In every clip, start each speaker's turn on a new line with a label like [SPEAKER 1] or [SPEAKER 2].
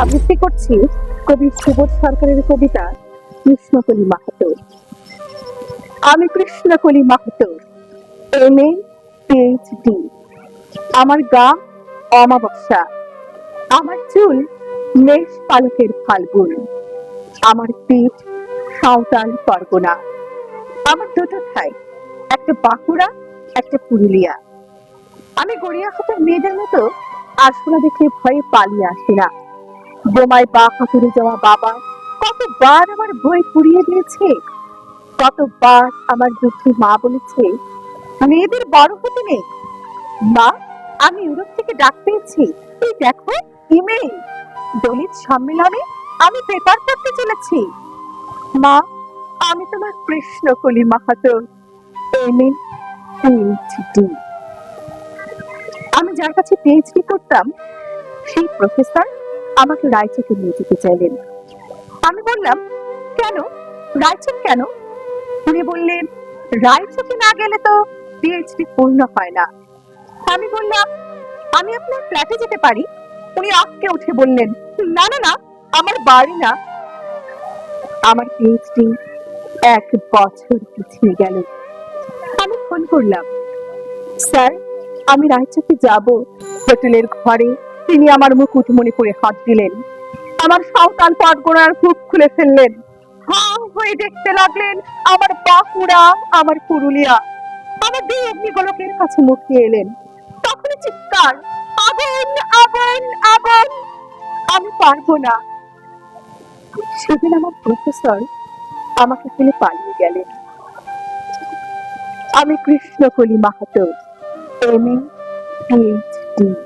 [SPEAKER 1] আবৃত্তি করছি কবি সুবোধ সরকারের কবিতা কৃষ্ণকলি মাহাতো আমি Krishnakoli Mahato M A PhD আমার গা অমাবস্যা। আমার চুল মেষ পালকের ফাল্গুন। আমার পিঠ সাঁওতাল পরগনা। আমার দুটো ঠাই, একটা বাঁকুড়া, একটা পুরুলিয়া। আমি গড়িয়াহাটের মেয়েদের মতো আরশোলা দেখে ভয়ে পালিয়ে আসি না। বোমায় পা হাতুড়ে যাওয়া বাবা, কতবার আমার বই পুড়িয়ে দিয়েছে? কতবার আমার দুঃখী মা বলেছে, মেয়েদের বড় হতে নেই। মা, আমি ইউরোপ থেকে ডাক পেয়েছি। তুই দেখো ইমেল দলিত সম্মেলনে আমি পেপার পড়তে চলেছি। মা, আমি তোমার Krishnakoli Mahato M A PhD. আমি যার কাছে পিএইচডি করতাম, সেই প্রফেসর আমাকে রায়চকে নিয়ে যেতে চাইলেন। আমি বললাম, কেন? রায়চক কেন? উনি বললেন রায়চকে না গেলে তো পিএইচডি পূর্ণ হয় না। আমি বললাম, আমি আপনার ফ্ল্যাটে যেতে পারি? উনি আজকে উঠে বললেন, না না না, আমার বাড়ি না। আমার পিএইচডি এক বছর পিছিয়ে গেল। আমি ফোন করলাম, স্যার, আমি রায়চকে যাব হোটেলের ঘরে। তিনি আমার মুকুট করে হাত দিলেন। আমার সাঁওতাল পটগোড়ার বুক খুলে ফেললেন। হাঁ হয়ে দেখতে লাগলেন আমার বাঁকুড়া, আমার পুরুলিয়া। আমার দুই অগ্নিগোলকের কাছে মুখিয়ে এলেন। তখন চিৎকার, আগুন আগুন আগুন! আমি পারব না। সেদিন আমার প্রফেসর আমাকে ফেলে পালিয়ে গেলেন। আমি Krishnakoli Mahato, M A PhD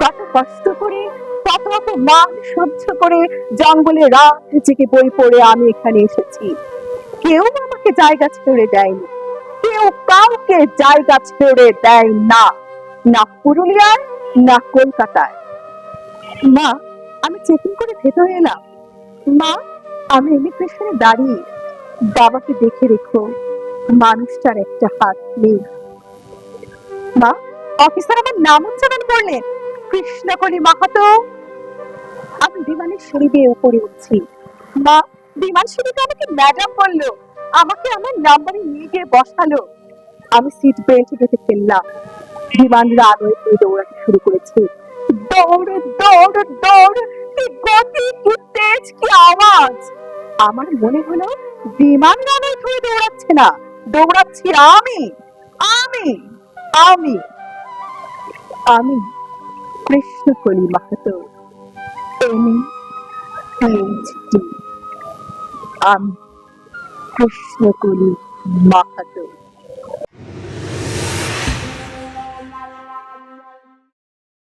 [SPEAKER 1] কত কষ্ট করে, কত কত মান সহ্য করে জঙ্গলে রাত জেগে বই পড়ে আমি এখানে এসেছি। কেউ আমাকে জায়গা ছেড়ে দেয়নি। কেউ কাউকে জায়গা ছেড়ে দেয় না। না পুরুলিয়ায়, না কলকাতায়। মা, আমি চেকিং করে ভেতরে এলাম। মা, আমি ইমিগ্রেশনে দাঁড়িয়ে। বাবাকে দেখে রেখো, মানুষটার একটা হাত নেই। মা অফিসার আমার নাম উচ্চারণ করলেন। কৃষ্ণকলি মাহাতো। আমি বিমানের সিঁড়ি দিয়ে উপরে উঠছি। মা বিমান সিঁড়িতে আমাকে ম্যাডাম বলল, আমাকে আমার নাম্বারে নিয়ে গিয়ে বসালো। আমি সিট বেল্ট বেঁধে ফেললাম। বিমান রানওয়ে দিয়ে দৌড়াতে শুরু করেছে। দৌড় দৌড় দৌড়, কি গতি, কি তেজ, কি আওয়াজ। আমার মনে হলো বিমান রানওয়ে ধরে দৌড়াচ্ছে না। দৌড়াচ্ছি আমি। আমি আমি। আমি কৃষ্ণকলি মাহাতো এম পিএইচডি আমি কৃষ্ণকলি মাহাতো